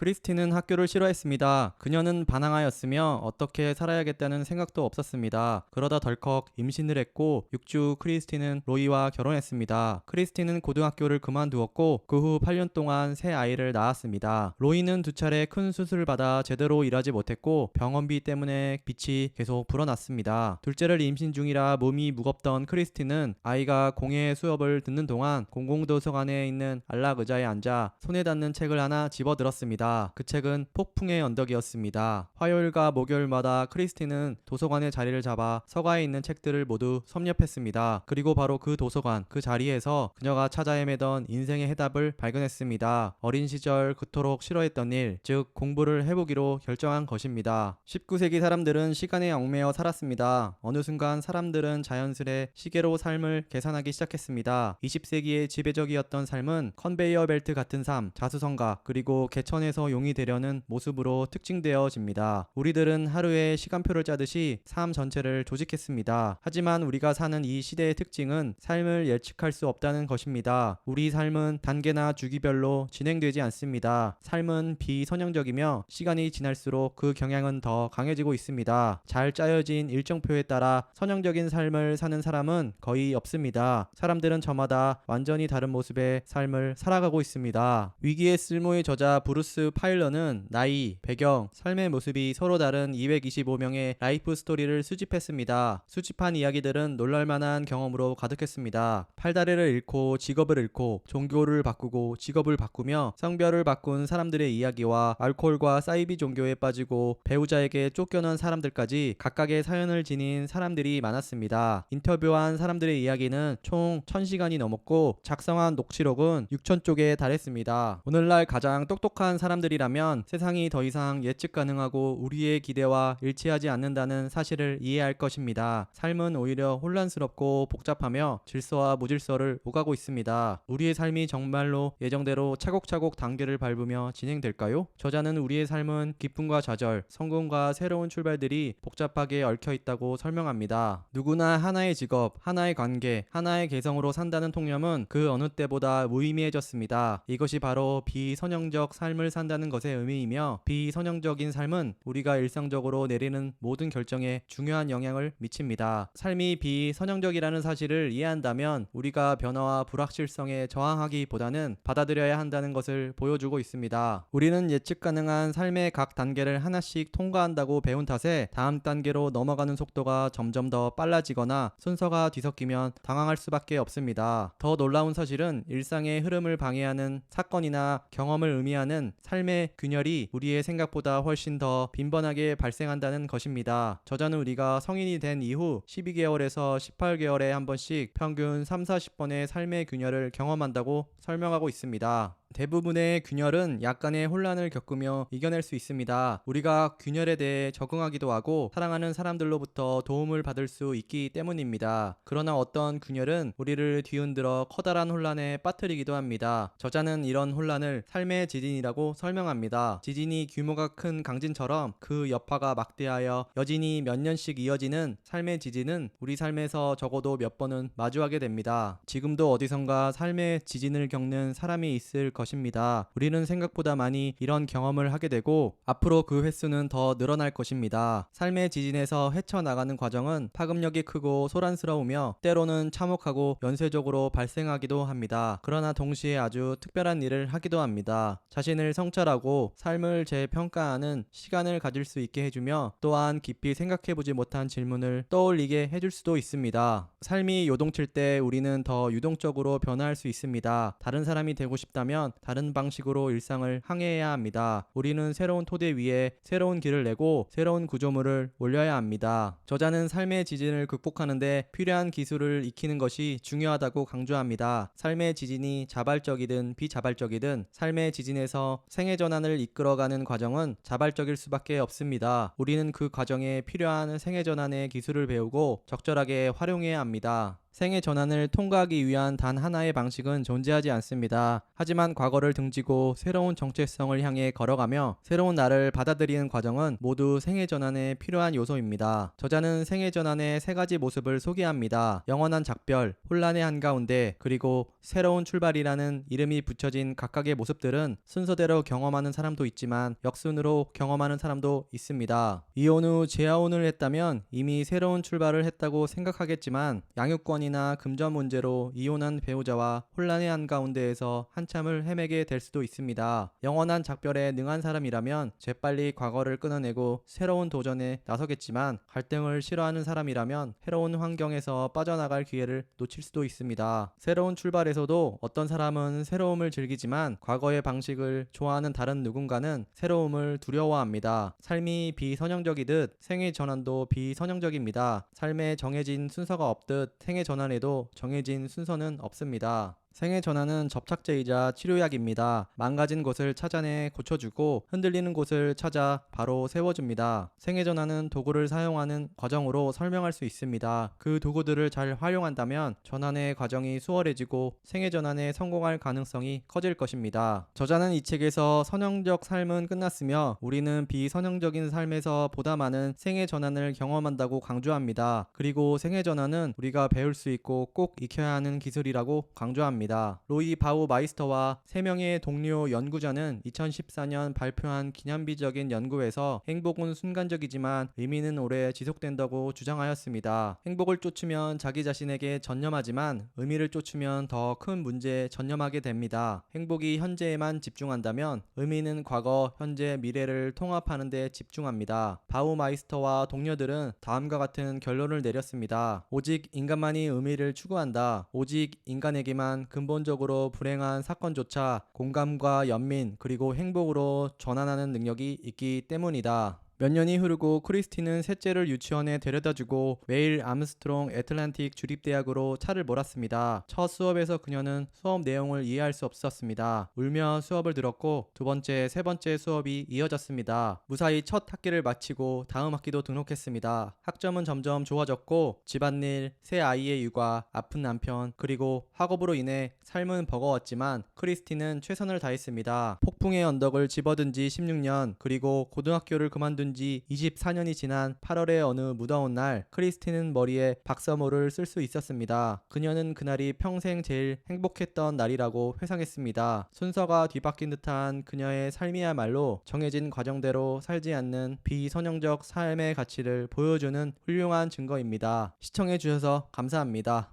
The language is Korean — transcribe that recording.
크리스티는 학교를 싫어했습니다. 그녀는 반항하였으며 어떻게 살아야겠다는 생각도 없었습니다. 그러다 덜컥 임신을 했고 6주 크리스티는 로이와 결혼했습니다. 크리스티는 고등학교를 그만두었고 그 후 8년 동안 새 아이를 낳았습니다. 로이는 두 차례 큰 수술을 받아 제대로 일하지 못했고 병원비 때문에 빛이 계속 불어났습니다. 둘째를 임신 중이라 몸이 무겁던 크리스티는 아이가 공예 수업을 듣는 동안 공공도서관에 있는 안락 의자에 앉아 손에 닿는 책을 하나 집어들었습니다. 그 책은 폭풍의 언덕이었습니다. 화요일과 목요일마다 크리스티는 도서관의 자리를 잡아 서가에 있는 책들을 모두 섭렵했습니다. 그리고 바로 그 도서관, 그 자리에서 그녀가 찾아 헤매던 인생의 해답을 발견했습니다. 어린 시절 그토록 싫어했던 일, 즉 공부를 해보기로 결정한 것입니다. 19세기 사람들은 시간에 얽매여 살았습니다. 어느 순간 사람들은 자연스레 시계로 삶을 계산하기 시작했습니다. 20세기의 지배적이었던 삶은 컨베이어 벨트 같은 삶, 자수성가, 그리고 개천에서 용이 되려는 모습으로 특징되어집니다. 우리들은 하루에 시간표를 짜듯이 삶 전체를 조직했습니다. 하지만 우리가 사는 이 시대의 특징은 삶을 예측할 수 없다는 것입니다. 우리 삶은 단계나 주기별로 진행되지 않습니다. 삶은 비선형적이며 시간이 지날수록 그 경향은 더 강해지고 있습니다. 잘 짜여진 일정표에 따라 선형적인 삶을 사는 사람은 거의 없습니다. 사람들은 저마다 완전히 다른 모습의 삶을 살아가고 있습니다. 위기의 쓸모의 저자 브루스 파일러는 나이, 배경, 삶의 모습이 서로 다른 225명의 라이프 스토리를 수집했습니다. 수집한 이야기들은 놀랄만한 경험으로 가득했습니다. 팔다리를 잃고 직업을 잃고 종교를 바꾸고 직업을 바꾸며 성별을 바꾼 사람들의 이야기와 알코올과 사이비 종교에 빠지고 배우자에게 쫓겨난 사람들까지 각각의 사연을 지닌 사람들이 많았습니다. 인터뷰한 사람들의 이야기는 총 1000시간이 넘었고 작성한 녹취록은 6000쪽에 달했습니다. 오늘날 가장 똑똑한 사람 들이라면 세상이 더 이상 예측 가능하고 우리의 기대와 일치하지 않는다는 사실을 이해할 것입니다. 삶은 오히려 혼란스럽고 복잡하며 질서와 무질서를 오가고 있습니다. 우리의 삶이 정말로 예정대로 차곡차곡 단계를 밟으며 진행될까요? 저자는 우리의 삶은 기쁨과 좌절, 성공과 새로운 출발들이 복잡하게 얽혀 있다고 설명합니다. 누구나 하나의 직업, 하나의 관계, 하나의 개성으로 산다는 통념은 그 어느 때보다 무의미해졌습니다. 이것이 바로 비선형적 삶을 산다 는 것의 의미이며 비선형적인 삶은 우리가 일상적으로 내리는 모든 결정에 중요한 영향을 미칩니다. 삶이 비선형적이라는 사실을 이해한다면 우리가 변화와 불확실성에 저항하기보다는 받아들여야 한다는 것을 보여주고 있습니다. 우리는 예측 가능한 삶의 각 단계를 하나씩 통과한다고 배운 탓에 다음 단계로 넘어가는 속도가 점점 더 빨라지거나 순서가 뒤섞이면 당황할 수밖에 없습니다. 더 놀라운 사실은 일상의 흐름을 방해하는 사건이나 경험을 의미하는 삶의 균열이 우리의 생각보다 훨씬 더 빈번하게 발생한다는 것입니다. 저자는 우리가 성인이 된 이후 12개월에서 18개월에 한 번씩 평균 3, 40번의 삶의 균열을 경험한다고 설명하고 있습니다. 대부분의 균열은 약간의 혼란을 겪으며 이겨낼 수 있습니다. 우리가 균열에 대해 적응하기도 하고 사랑하는 사람들로부터 도움을 받을 수 있기 때문입니다. 그러나 어떤 균열은 우리를 뒤흔들어 커다란 혼란에 빠뜨리기도 합니다. 저자는 이런 혼란을 삶의 지진이라고 설명합니다. 지진이 규모가 큰 강진처럼 그 여파가 막대하여 여진이 몇 년씩 이어지는 삶의 지진은 우리 삶에서 적어도 몇 번은 마주하게 됩니다. 지금도 어디선가 삶의 지진을 겪는 사람이 있을 것입니다. 우리는 생각보다 많이 이런 경험을 하게 되고 앞으로 그 횟수는 더 늘어날 것입니다. 삶의 지진에서 헤쳐나가는 과정은 파급력이 크고 소란스러우며 때로는 참혹하고 연쇄적으로 발생하기도 합니다. 그러나 동시에 아주 특별한 일을 하기도 합니다. 자신을 성찰하고 삶을 재평가하는 시간을 가질 수 있게 해주며 또한 깊이 생각해보지 못한 질문을 떠올리게 해줄 수도 있습니다. 삶이 요동칠 때 우리는 더 유동적으로 변화할 수 있습니다. 다른 사람이 되고 싶다면 다른 방식으로 일상을 항해해야 합니다. 우리는 새로운 토대 위에 새로운 길을 내고 새로운 구조물을 올려야 합니다. 저자는 삶의 지진을 극복하는데 필요한 기술을 익히는 것이 중요하다고 강조합니다. 삶의 지진이 자발적이든 비자발적이든 삶의 지진에서 생애 전환을 이끌어가는 과정은 자발적일 수밖에 없습니다. 우리는 그 과정에 필요한 생애 전환의 기술을 배우고 적절하게 활용해야 합니다. 생애 전환을 통과하기 위한 단 하나의 방식은 존재하지 않습니다. 하지만 과거를 등지고 새로운 정체성을 향해 걸어가며 새로운 나를 받아들이는 과정은 모두 생애 전환에 필요한 요소입니다. 저자는 생애 전환의 세 가지 모습을 소개합니다. 영원한 작별, 혼란의 한가운데, 그리고 새로운 출발이라는 이름이 붙여진 각각의 모습들은 순서대로 경험하는 사람도 있지만 역순으로 경험하는 사람도 있습니다. 이혼 후 재혼을 했다면 이미 새로운 출발을 했다고 생각하겠지만 양육권 이나 금전 문제로 이혼한 배우자와 혼란의 한가운데에서 한참을 헤매게 될 수도 있습니다. 영원한 작별에 능한 사람이라면 재빨리 과거를 끊어내고 새로운 도전에 나서겠지만 갈등을 싫어하는 사람이라면 새로운 환경에서 빠져나갈 기회를 놓칠 수도 있습니다. 새로운 출발에서도 어떤 사람은 새로움을 즐기지만 과거의 방식을 좋아하는 다른 누군가는 새로움을 두려워합니다. 삶이 비선형적이듯 생애 전환도 비선형적입니다. 삶에 정해진 순서가 없듯 생애 전환에도 정해진 순서는 없습니다. 생애 전환은 접착제이자 치료약입니다. 망가진 곳을 찾아내 고쳐주고 흔들리는 곳을 찾아 바로 세워줍니다. 생애 전환은 도구를 사용하는 과정으로 설명할 수 있습니다. 그 도구들을 잘 활용한다면 전환의 과정이 수월해지고 생애 전환에 성공할 가능성이 커질 것입니다. 저자는 이 책에서 선형적 삶은 끝났으며 우리는 비선형적인 삶에서 보다 많은 생애 전환을 경험한다고 강조합니다. 그리고 생애 전환은 우리가 배울 수 있고 꼭 익혀야 하는 기술이라고 강조합니다. 로이 바우 마이스터와 3명의 동료 연구자는 2014년 발표한 기념비적인 연구에서 행복은 순간적이지만 의미는 오래 지속된다고 주장하였습니다. 행복을 쫓으면 자기 자신에게 전념하지만 의미를 쫓으면 더 큰 문제에 전념하게 됩니다. 행복이 현재에만 집중한다면 의미는 과거, 현재, 미래를 통합하는 데 집중합니다. 바우 마이스터와 동료들은 다음과 같은 결론을 내렸습니다. 오직 인간만이 의미를 추구한다. 오직 인간에게만 근본적으로 불행한 사건조차 공감과 연민 그리고 행복으로 전환하는 능력이 있기 때문이다. 몇 년이 흐르고 크리스티는 셋째를 유치원에 데려다주고 매일 암스트롱 애틀란틱 주립대학으로 차를 몰았습니다. 첫 수업에서 그녀는 수업 내용을 이해할 수 없었습니다. 울며 수업을 들었고 두 번째, 세 번째 수업이 이어졌습니다. 무사히 첫 학기를 마치고 다음 학기도 등록했습니다. 학점은 점점 좋아졌고 집안일, 새 아이의 육아, 아픈 남편, 그리고 학업으로 인해 삶은 버거웠지만 크리스티는 최선을 다했습니다. 폭풍의 언덕을 집어든 지 16년, 그리고 고등학교를 그만둔 지 24년이 지난 8월의 어느 무더운 날, 크리스티는 머리에 박사모를 쓸 수 있었습니다. 그녀는 그날이 평생 제일 행복했던 날이라고 회상했습니다. 순서가 뒤바뀐 듯한 그녀의 삶이야말로 정해진 과정대로 살지 않는 비선형적 삶의 가치를 보여주는 훌륭한 증거입니다. 시청해주셔서 감사합니다.